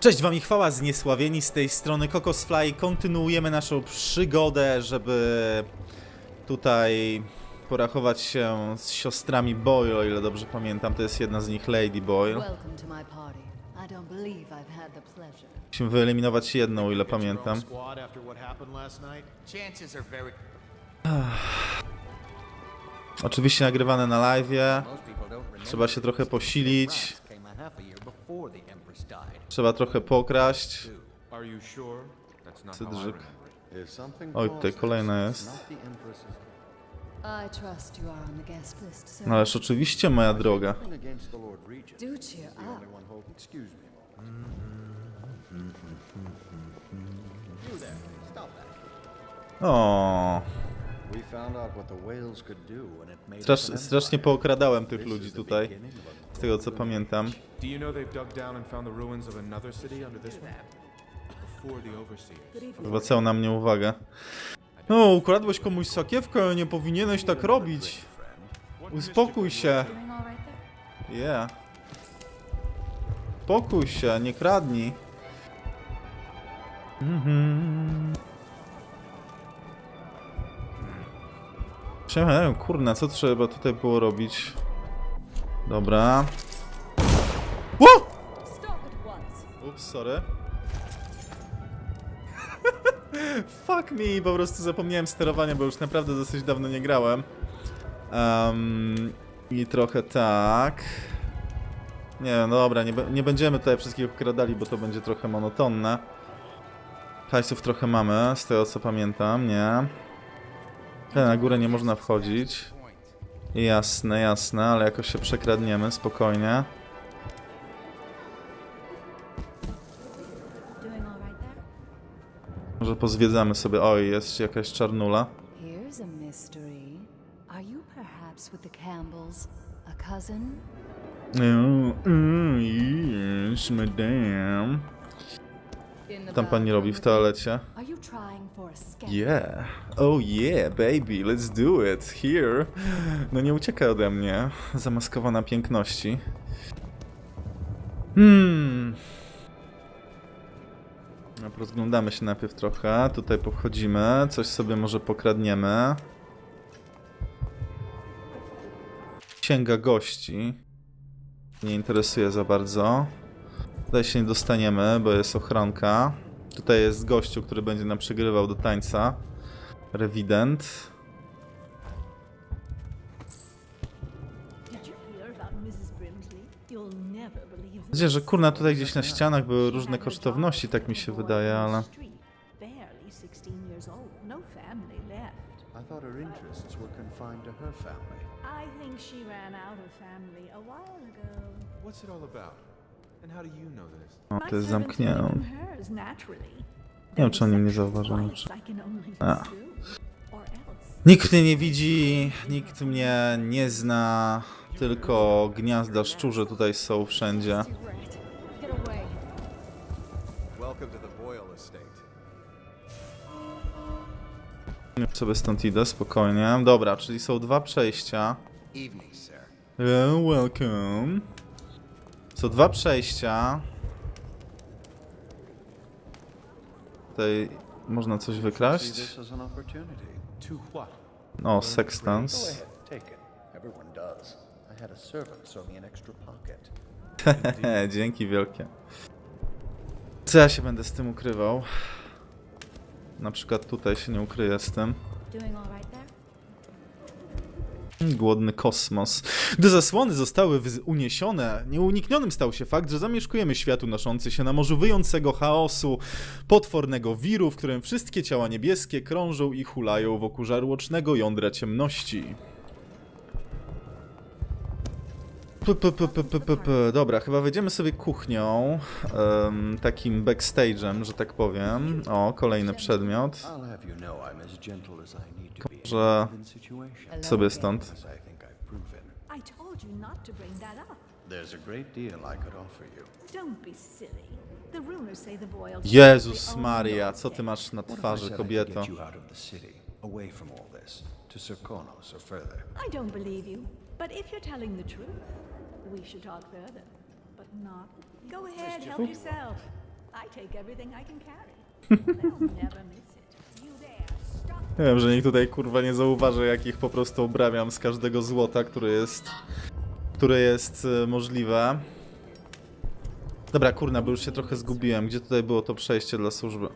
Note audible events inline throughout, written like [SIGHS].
Cześć wam i chwała zniesławieni z tej strony Kokosfly. Kontynuujemy naszą przygodę, żeby tutaj porachować się z siostrami Boyle, o ile dobrze pamiętam. To jest jedna z nich Lady Boyle. Musimy wyeliminować jedną, o ile pamiętam. [SIGHS] Oczywiście nagrywane na live. Trzeba się trochę posilić. Trzeba trochę pokraść. Cydrzyk. Oj, tutaj it's jest. No ależ oczywiście, moja droga. O, strasz, strasznie pookradałem tych ludzi tutaj, z tego co pamiętam. Do you know they've dug down and found the ruins of another city under this one? Before the Overseers. Zwracają na mnie uwagę. No, ukradłeś komuś sakiewkę, nie powinieneś tak robić. Uspokój się. Yeah. Spokój się, nie kradnij. Mhm. Przemyślałem, kurna, co trzeba tutaj było robić? Dobra. Ło! Ups, sorry. [LAUGHS] Fuck me, po prostu zapomniałem sterowania, bo już naprawdę dosyć dawno nie grałem. Um, I trochę tak. Nie, no dobra, nie, nie będziemy tutaj wszystkich okradali, bo to będzie trochę monotonne. Hajsów trochę mamy, z tego co pamiętam, nie? Tutaj na górę nie można wchodzić. Jasne, jasne, ale jakoś się przekradniemy, spokojnie. Może pozwiedzamy sobie. Oj, jest jakaś czarnula. Here's a mystery. Are you perhaps with the Campbells? A cousin? Mm, yes, madame. Tam pani robi w toalecie. Yeah. Oh yeah, baby, let's do it. Here. No nie uciekaj ode mnie. Zamaskowana piękności. Hmm. No, rozglądamy się najpierw trochę. Tutaj pochodzimy. Coś sobie może pokradniemy. Księga gości. Nie interesuje za bardzo. Tutaj się nie dostaniemy, bo jest ochronka. Tutaj jest gościu, który będzie nam przegrywał do tańca. Rewident. Nadzieję, że kurna tutaj gdzieś na ścianach były różne kosztowności, tak mi się wydaje, ale... Barely 16 years old, family left. I thought her interests were confined to her family. I think she ran out of family a while ago. What's it all about? O, My to jest zamknięte. Nie wiem, czy oni mnie A. or else. Nikt mnie nie widzi, nikt mnie nie zna, tylko gniazda szczurze tutaj są wszędzie. Już sobie stąd idę, spokojnie. Dobra, czyli są dwa przejścia. Welcome. Są dwa przejścia. Tutaj można coś wykraść. O, Go sextans. [LAUGHS] Dzięki wielkie. Co ja się będę z tym ukrywał? Na przykład tutaj się nie ukryję z tym. Głodny kosmos. Gdy zasłony zostały uniesione, nieuniknionym stał się fakt, że zamieszkujemy świat unoszący się na morzu wyjącego chaosu, potwornego wiru, w którym wszystkie ciała niebieskie krążą i hulają wokół żarłocznego jądra ciemności. P, p, p, p, p, p, p. Dobra, chyba wejdziemy sobie kuchnią, em, takim backstage'em, że tak powiem. O, kolejny przedmiot. Że- Sobie stąd. As I think I've proven. I told you not to bring that up. There's a great deal I could offer you. Don't be silly. The rumors say the Boyles. Jezus Maria, co ty masz na twarzy, kobieto? get you out of the city, away from all this, to Serkonos or further? I don't believe you, but if you're telling the truth, we should talk further. But not. Go ahead, help yourself. I take everything I can carry. [LAUGHS] They'll never miss it. You there, stop. Nie wiem, że nikt tutaj kurwa nie zauważy, jak ich po prostu obrabiam z każdego złota, które jest, które jest e, możliwe. Dobra, kurna, bo już się trochę zgubiłem. Gdzie tutaj było to przejście dla służby?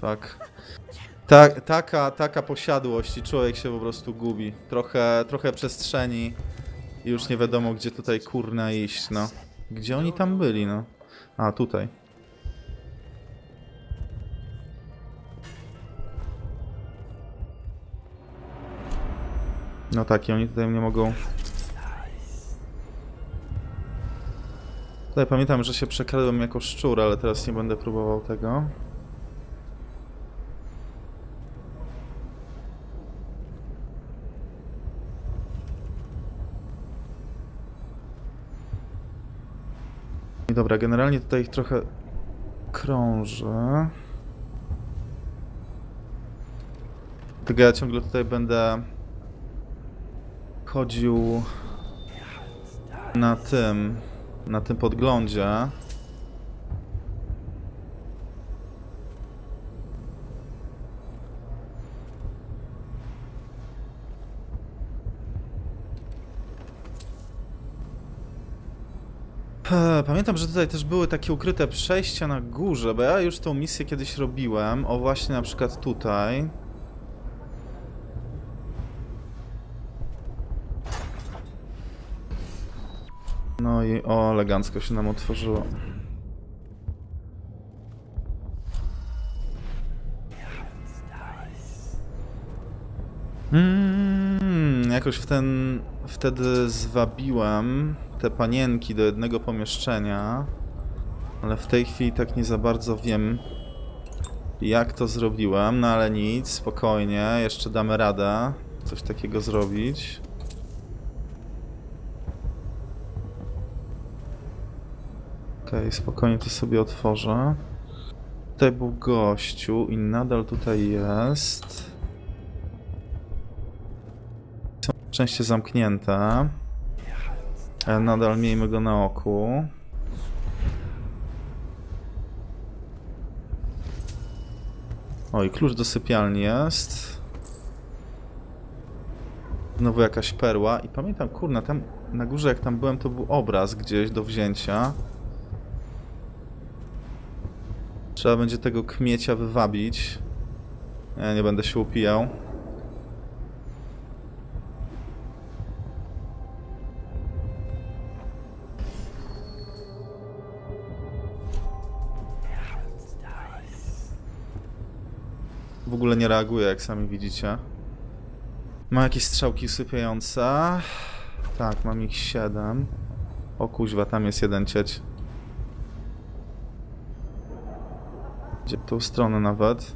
Tak. Ta, taka, taka posiadłość i człowiek się po prostu gubi. Trochę, trochę przestrzeni i już nie wiadomo, gdzie tutaj kurna iść, no. Gdzie oni tam byli, no? A, tutaj. No tak, i oni tutaj nie mogą... Tutaj pamiętam, że się przekradłem jako szczur, ale teraz nie będę próbował tego. I dobra, generalnie tutaj ich trochę krążę. Tylko ja ciągle tutaj będę chodził na tym, na tym podglądzie. Pamiętam, że tutaj też były takie ukryte przejścia na górze, bo ja już tą misję kiedyś robiłem. O właśnie na przykład tutaj. No i o, elegancko się nam otworzyło. Mm, jakoś w ten, wtedy zwabiłem te panienki do jednego pomieszczenia, ale w tej chwili tak nie za bardzo wiem, jak to zrobiłem, no ale nic, spokojnie, jeszcze damy radę coś takiego zrobić. Okej, spokojnie to sobie otworzę. Tutaj był gościu i nadal tutaj jest. Są częściej zamknięte. Ale nadal miejmy go na oku. Oj, klucz do sypialni jest. Znowu jakaś perła. I pamiętam, kurna, tam na górze jak tam byłem, to był obraz gdzieś do wzięcia. Trzeba będzie tego kmiecia wywabić. Ja nie będę się upijał. Ogóle nie reaguje, jak sami widzicie. Ma jakieś strzałki usypiające. Tak, mam ich 7. O kuźwa, tam jest jeden cieć. Gdzie w tą stronę nawet.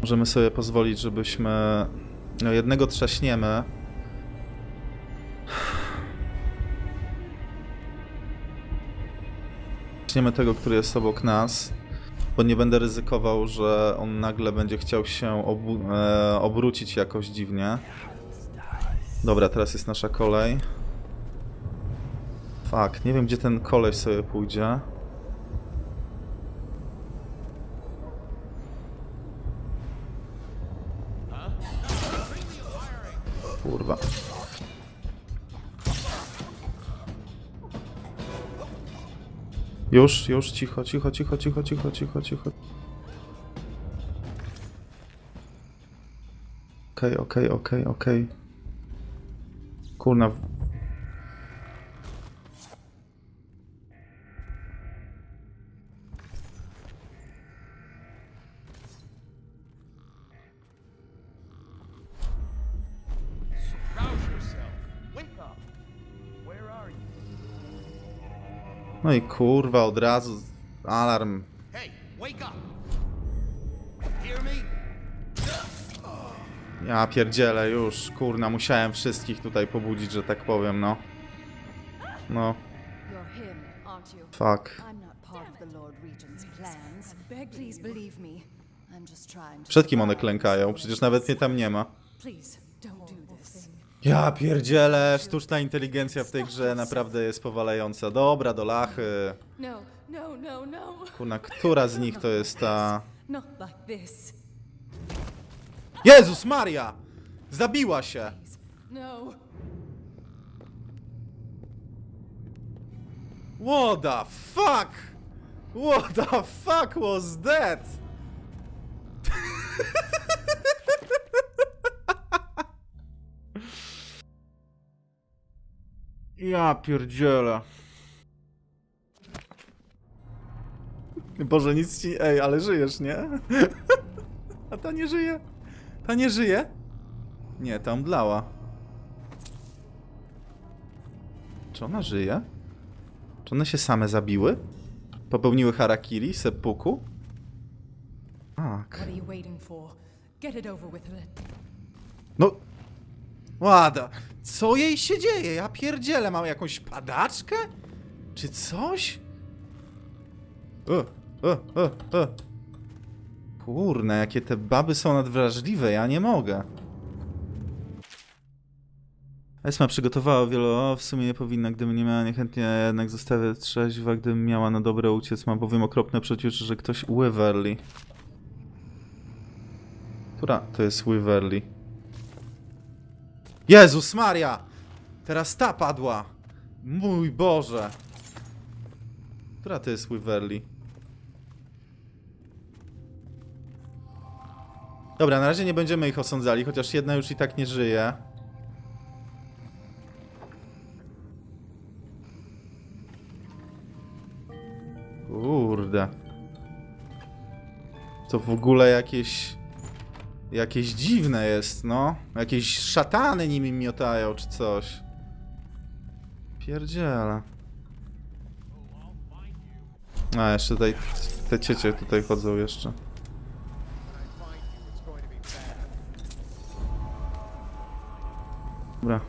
Możemy sobie pozwolić, żebyśmy... No jednego trzaśniemy. Trzaśniemy tego, który jest obok nas. Bo nie będę ryzykował, że on nagle będzie chciał się e, obrócić jakoś dziwnie. Dobra, teraz jest nasza kolej. Fuck, nie wiem gdzie ten koleś sobie pójdzie. Kurwa. Już, już, cicho, cicho, cicho, cicho, cicho, cicho, cicho. Okej, okej, okej, okej. Kurna, No i kurwa, od razu alarm. Ja pierdzielę już, kurna, musiałem wszystkich tutaj pobudzić, że tak powiem, no. No, fuck. Przed kim one klękają? Przecież nawet mnie tam nie ma. Please. Ja pierdzielę, sztuczna inteligencja w tej grze naprawdę jest powalająca. Dobra, do lachy. No, no, no, no. Kurna, która z nich to jest ta... Not like this. Jezus Maria! Zabiła się! No. What the fuck? What the fuck was that? [LAUGHS] Ja pierdzielę. Boże, nic ci... Ej, ale żyjesz, nie? [LAUGHS] A ta nie żyje? Ta nie żyje? Nie, ta omdlała. Czy ona żyje? Czy one się same zabiły? Popełniły harakiri, seppuku? Tak. No... Łada, co jej się dzieje? Ja pierdzielę, mam jakąś padaczkę? Czy coś? O, o, o, o. Kurne, jakie te baby są nadwrażliwe, ja nie mogę. Esma przygotowała wiele, o, w sumie nie powinna, gdybym nie miała, niechętnie jednak zostawię trzeźwa, gdybym miała na dobre uciec, ma bowiem okropne przeczucie, że ktoś Wyverly. Która to jest Wyverly? Jezus Maria! Teraz ta padła! Mój Boże! Która to jest Wyverly? Dobra, na razie nie będziemy ich osądzali, chociaż jedna już i tak nie żyje. Kurde. To w ogóle jakieś... Jakieś dziwne jest, no. Jakieś szatany nimi miotają, czy coś. Pierdziele. A, jeszcze tutaj... Te ciecie tutaj chodzą jeszcze. Dobra.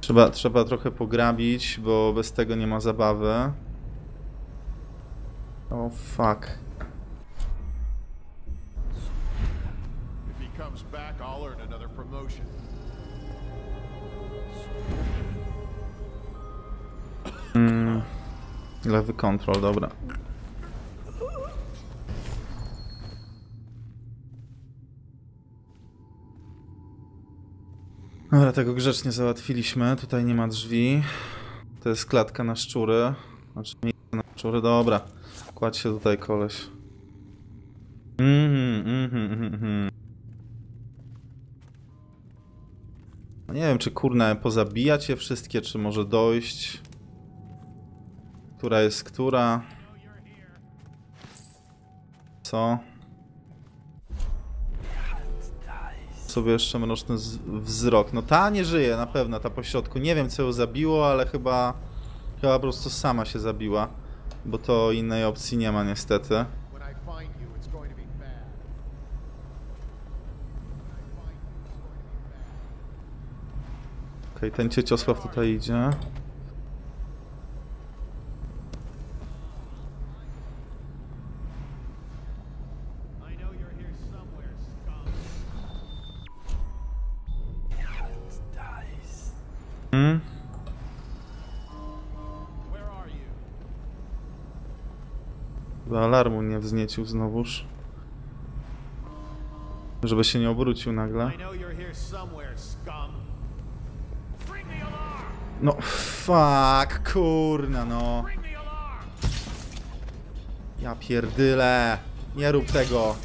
Trzeba, trzeba trochę pograbić, bo bez tego nie ma zabawy. O, fuck. Another promotion. Lewy control, dobra. Dobra, tego grzecznie załatwiliśmy. Tutaj nie ma drzwi. To jest klatka na szczury. Znaczy miejsce na szczury, dobra. Kładź się tutaj, koleś. Wiem, czy kurna pozabijać je wszystkie, czy może dojść. Która jest która? Co? Sobie jeszcze mroczny wzrok. No ta nie żyje na pewno, ta po środku. Nie wiem co ją zabiło, ale chyba... Chyba po prostu sama się zabiła. Bo to innej opcji nie ma niestety. When I find you, it's going to be bad. Okej, ten cieciosław tutaj idzie. Hmm? Alarmu nie wzniecił znowuż. Żeby się nie obrócił nagle. No, fuck, kurna, no. Ja pierdyle. Nie rób tego.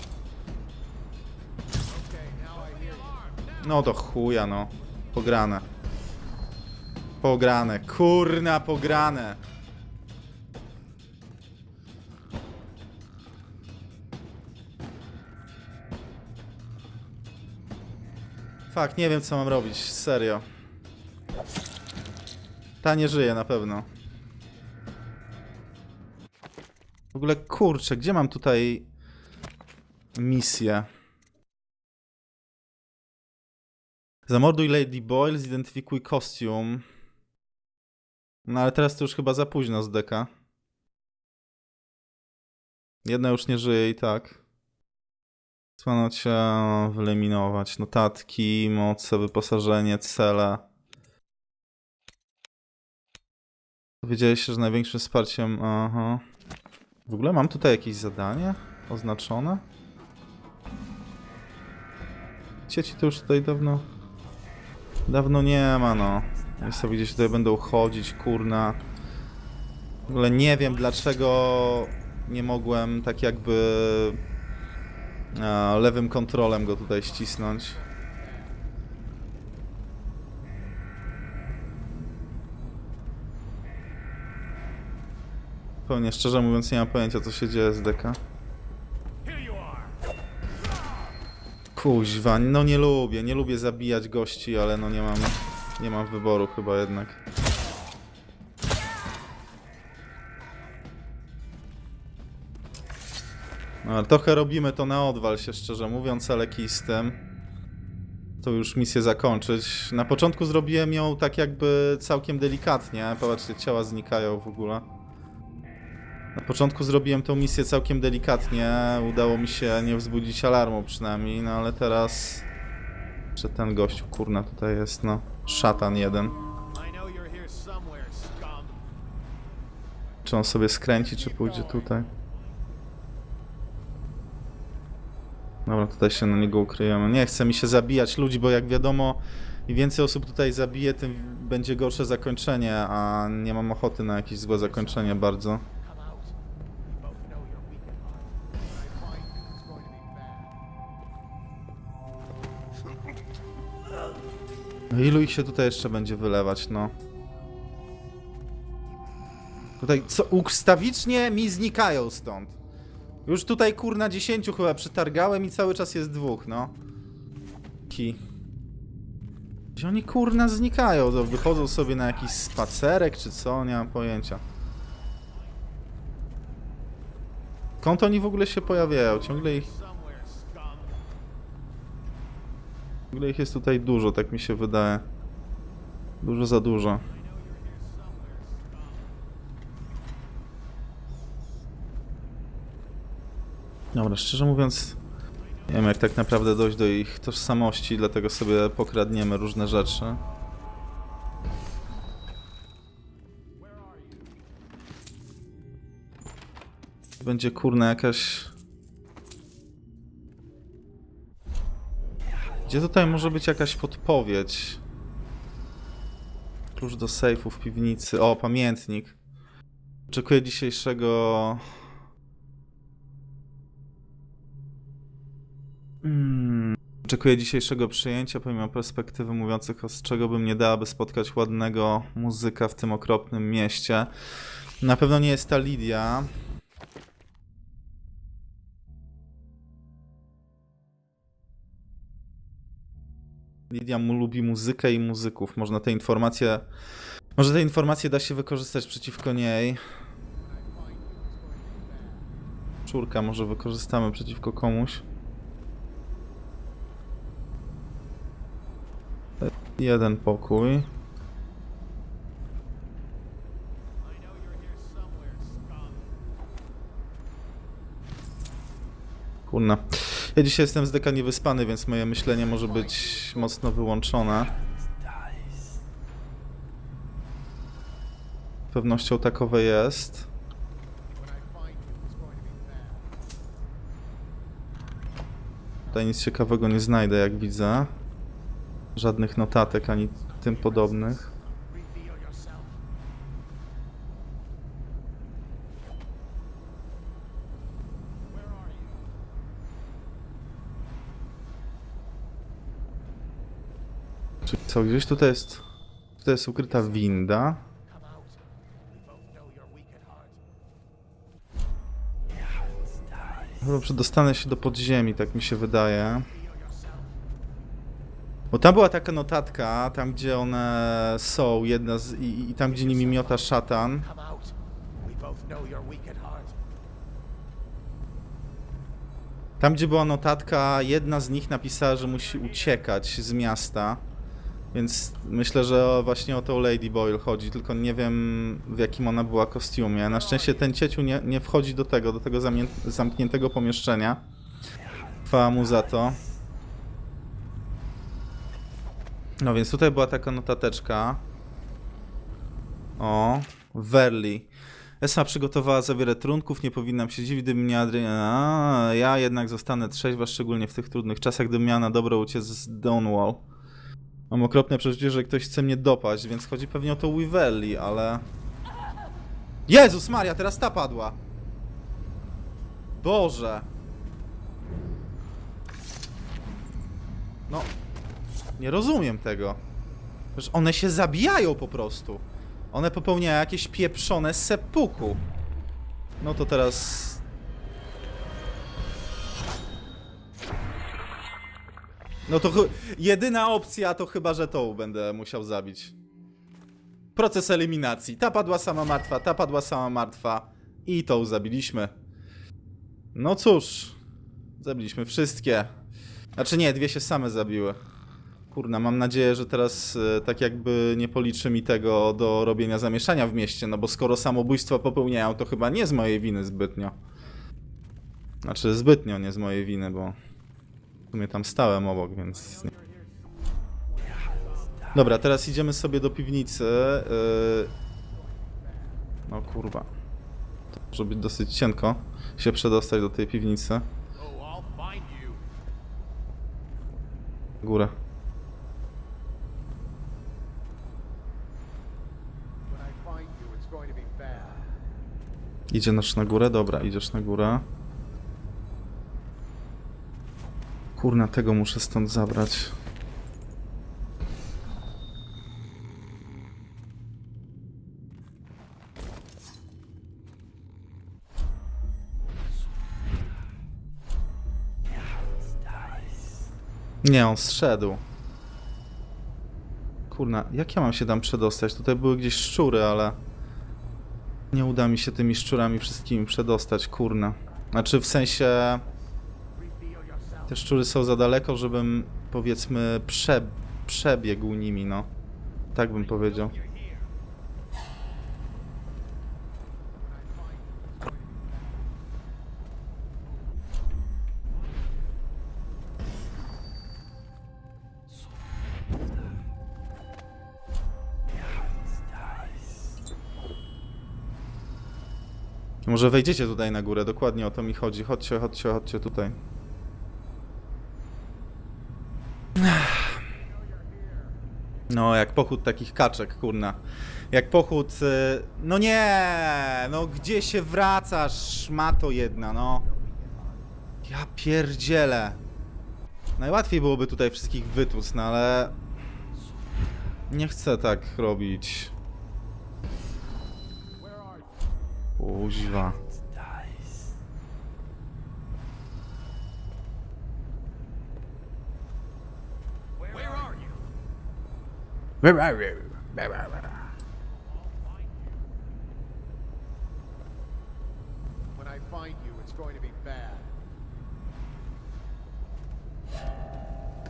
No do chuja, no. Pograne. Pograne. Kurna, pograne. Fak, nie wiem co mam robić, serio. Ta nie żyje na pewno. W ogóle kurczę, gdzie mam tutaj misję? Zamorduj Lady Boyle, zidentyfikuj kostium. No ale teraz to już chyba za późno z deka. Jedna już nie żyje i tak. Cnocie wyeliminować notatki, moce, wyposażenie, cele. Dowiedziałeś się, że największym wsparciem... Aha. W ogóle mam tutaj jakieś zadanie oznaczone? Dzieci to już tutaj dawno... Dawno nie ma, no. Jest sobie gdzieś tutaj będą chodzić, kurna. W ogóle nie wiem dlaczego nie mogłem tak jakby e, lewym kontrolem go tutaj ścisnąć. Pełnie szczerze mówiąc nie mam pojęcia co się dzieje z deka. Kuźwa, no nie lubię, nie lubię zabijać gości, ale no nie mam, nie mam wyboru chyba jednak. No, ale trochę robimy to na odwal się szczerze mówiąc, ale kij. To już misję zakończyć. Na początku zrobiłem ją tak jakby całkiem delikatnie. Popatrzcie, ciała znikają w ogóle. Na początku zrobiłem tą misję całkiem delikatnie. Udało mi się nie wzbudzić alarmu przynajmniej, no ale teraz... Czy ten gościu, kurna, tutaj jest, no. Szatan jeden. Czy on sobie skręci, czy pójdzie tutaj? Dobra, tutaj się na niego ukryjemy. Nie chce mi się zabijać ludzi, bo jak wiadomo, im więcej osób tutaj zabije, tym będzie gorsze zakończenie, a nie mam ochoty na jakieś złe zakończenie bardzo. No ilu ich się tutaj jeszcze będzie wylewać, no. Tutaj co, ustawicznie mi znikają stąd. Już tutaj kurna 10 chyba przetargałem i cały czas jest dwóch, no. Ki. Gdzie oni kurna znikają? To wychodzą sobie na jakiś spacerek czy co? Nie mam pojęcia. Skąd oni w ogóle się pojawiają? Ciągle ich... Ciągle ich jest tutaj dużo, tak mi się wydaje. Dużo za dużo. Dobra, szczerze mówiąc, nie wiem jak tak naprawdę dojść do ich tożsamości, dlatego sobie pokradniemy różne rzeczy. Będzie kurna jakaś... Gdzie tutaj może być jakaś podpowiedź? Klucz do sejfu w piwnicy. O, pamiętnik. Oczekuję dzisiejszego... Hmm. Oczekuję dzisiejszego przyjęcia, pomimo perspektywy mówiących, z czego bym nie dała, by spotkać ładnego muzyka w tym okropnym mieście. Na pewno nie jest ta Lidia. Lidia mu lubi muzykę i muzyków. Można te informacje. Może te informacje da się wykorzystać przeciwko niej. Czurka może wykorzystamy przeciwko komuś. Jeden pokój. Kurna. Ja dzisiaj jestem z deka niewyspany, więc moje myślenie może być mocno wyłączone. Pewnością takowe jest. Tutaj nic ciekawego nie znajdę, jak widzę. Żadnych notatek ani tym podobnych. Co, gdzieś tutaj jest... Tutaj jest ukryta winda. Chyba przedostanę się do podziemi, tak mi się wydaje. Bo tam była taka notatka, tam gdzie one są, jedna z, i, i tam gdzie nimi miota szatan. Tam gdzie była notatka, jedna z nich napisała, że musi uciekać z miasta. Więc myślę, że właśnie o tą Lady Boyle chodzi, tylko nie wiem w jakim ona była kostiumie. Na szczęście ten cieciu nie, nie wchodzi do tego, do tego zamkniętego pomieszczenia, Chwała mu za to. No więc tutaj była taka notateczka. O, Verli. Esma przygotowała za wiele trunków, nie powinnam się dziwić, gdyby mnie Adriana... Ja jednak zostanę trzeźwa, szczególnie w tych trudnych czasach, gdybym miała na dobro uciec z Dawnwall. Mam okropne przeczucie, że ktoś chce mnie dopaść, więc chodzi pewnie o to Wivelli, ale... Jezus Maria, teraz ta padła! Boże! No... Nie rozumiem tego. Przecież one się zabijają po prostu. One popełniają jakieś pieprzone seppuku. No to teraz... No to jedyna opcja to chyba, że tą będę musiał zabić. Proces eliminacji. Ta padła sama martwa, ta padła sama martwa. I tą zabiliśmy. No cóż. Zabiliśmy wszystkie. Znaczy nie, dwie się same zabiły. Kurna, mam nadzieję, że teraz e, tak jakby nie policzy mi tego do robienia zamieszania w mieście, no bo skoro samobójstwa popełniają, to chyba nie z mojej winy zbytnio. Znaczy zbytnio nie z mojej winy, bo w sumie tam stałem obok, więc... Dobra, teraz idziemy sobie do piwnicy. Yy... No kurwa. To może być dosyć cienko się przedostać do tej piwnicy. Górę. Idzie nasz na górę? Dobra, idziesz na górę. Kurna, tego muszę stąd zabrać. Nie, on zszedł. Kurna, jak ja mam się tam przedostać? Tutaj były gdzieś szczury, ale... Nie uda mi się tymi szczurami wszystkimi przedostać, kurna. Znaczy w sensie... Te szczury są za daleko, żebym powiedzmy prze, przebiegł nimi, no. Tak bym powiedział. Może wejdziecie tutaj na górę, dokładnie o to mi chodzi. Chodźcie, chodźcie, chodźcie tutaj. No, jak pochód takich kaczek, kurna. Jak pochód... y, No nie! No gdzie się wracasz, szmato jedna, no. Ja pierdzielę. Najłatwiej byłoby tutaj wszystkich wytłuc, no ale... Nie chcę tak robić. Kuźwa. Where are you? When I find you, it's going to be bad.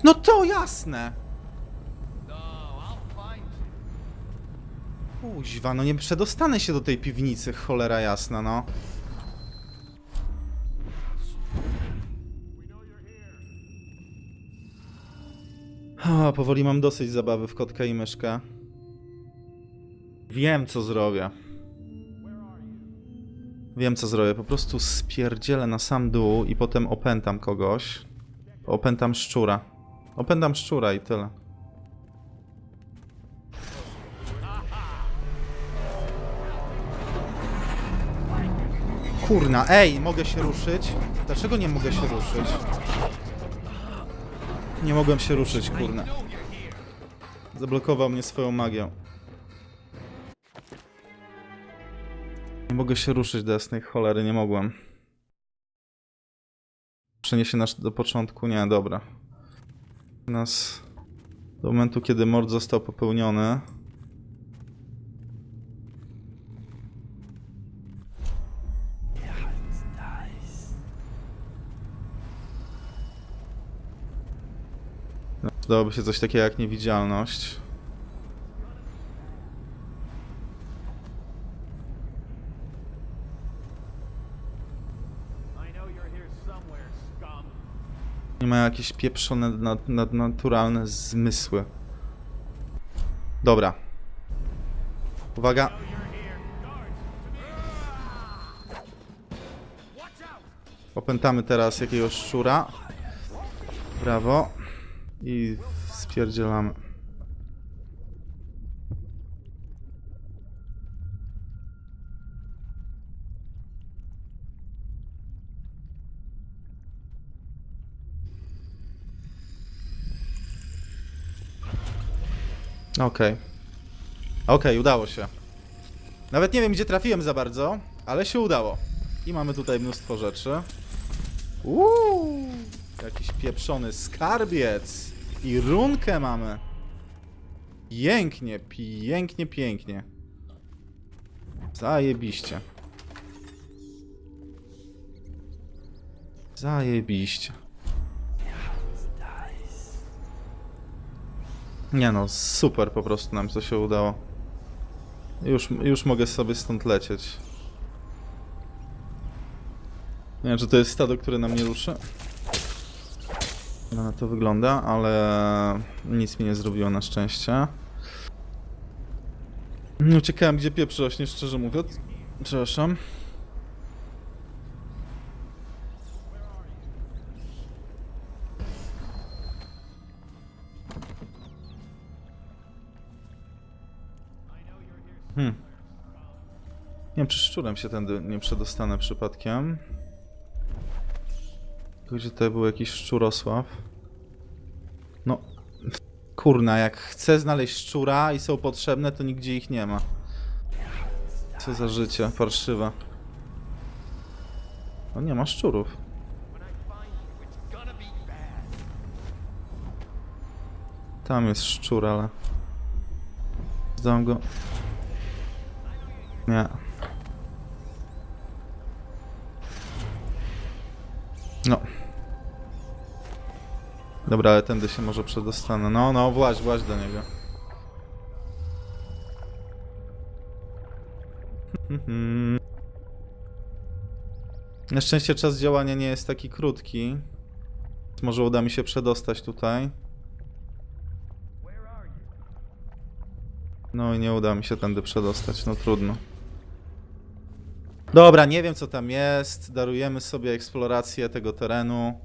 No to jasne! No. Kuźwa, no nie przedostanę się do tej piwnicy, cholera jasna, no. O, powoli mam dosyć zabawy w kotka i myszkę. Wiem, co zrobię. Wiem, co zrobię. Po prostu spierdzielę na sam dół i potem opętam kogoś. Opętam szczura. Opętam szczura i tyle. Kurna, ej, mogę się ruszyć? Dlaczego nie mogę się ruszyć? Nie mogłem się ruszyć, kurna. Zablokował mnie swoją magią. Nie mogę się ruszyć do cholery, nie mogłem. Przeniesie nas do początku? Nie, dobra. Nas do momentu, kiedy mord został popełniony. Przydałoby się coś takiego jak niewidzialność. Nie ma jakieś pieprzone nad, nadnaturalne zmysły. Dobra. Uwaga. Opętamy teraz jakiegoś szczura. Brawo. I spierdzielamy. Okej. Okej, udało się. Nawet nie wiem, gdzie trafiłem za bardzo, ale się udało. I mamy tutaj mnóstwo rzeczy. Uuu, jakiś pieprzony skarbiec. I runkę mamy. Pięknie, pięknie, pięknie. Zajebiście. Zajebiście. Nie no, super po prostu nam to się udało. Już, już mogę sobie stąd lecieć. Nie wiem, czy to jest stado, które nam nie ruszy. No to wygląda, ale nic mi nie zrobiło na szczęście. No ciekałem, gdzie pieprz rośnie, szczerze mówiąc. Przepraszam. Hmm. Nie wiem, czy szczurem się tędy nie przedostanę przypadkiem. Gdzie tutaj był jakiś szczurosław? No, kurna, jak chcę znaleźć szczura i są potrzebne, to nigdzie ich nie ma. Co za życie, parszywe. No nie ma szczurów. Tam jest szczur, ale... Zdam go... Nie. No. Dobra, ale tędy się może przedostanę. No, no, właź, właź do niego. Na szczęście czas działania nie jest taki krótki. Może uda mi się przedostać tutaj. No i nie uda mi się tędy przedostać, no trudno. Dobra, nie wiem co tam jest. Darujemy sobie eksplorację tego terenu.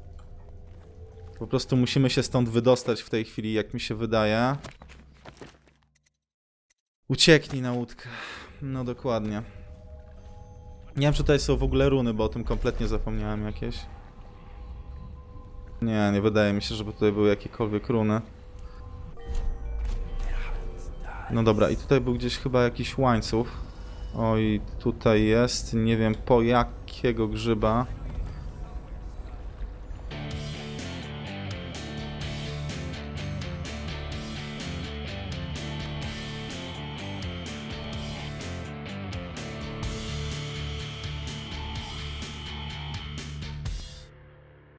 Po prostu musimy się stąd wydostać w tej chwili, jak mi się wydaje. Ucieknij na łódkę. No dokładnie. Nie wiem, czy tutaj są w ogóle runy, bo o tym kompletnie zapomniałem jakieś. Nie, nie wydaje mi się, żeby tutaj były jakiekolwiek runy. No dobra, i tutaj był gdzieś chyba jakiś łańcuch. Oj, tutaj jest, nie wiem po jakiego grzyba.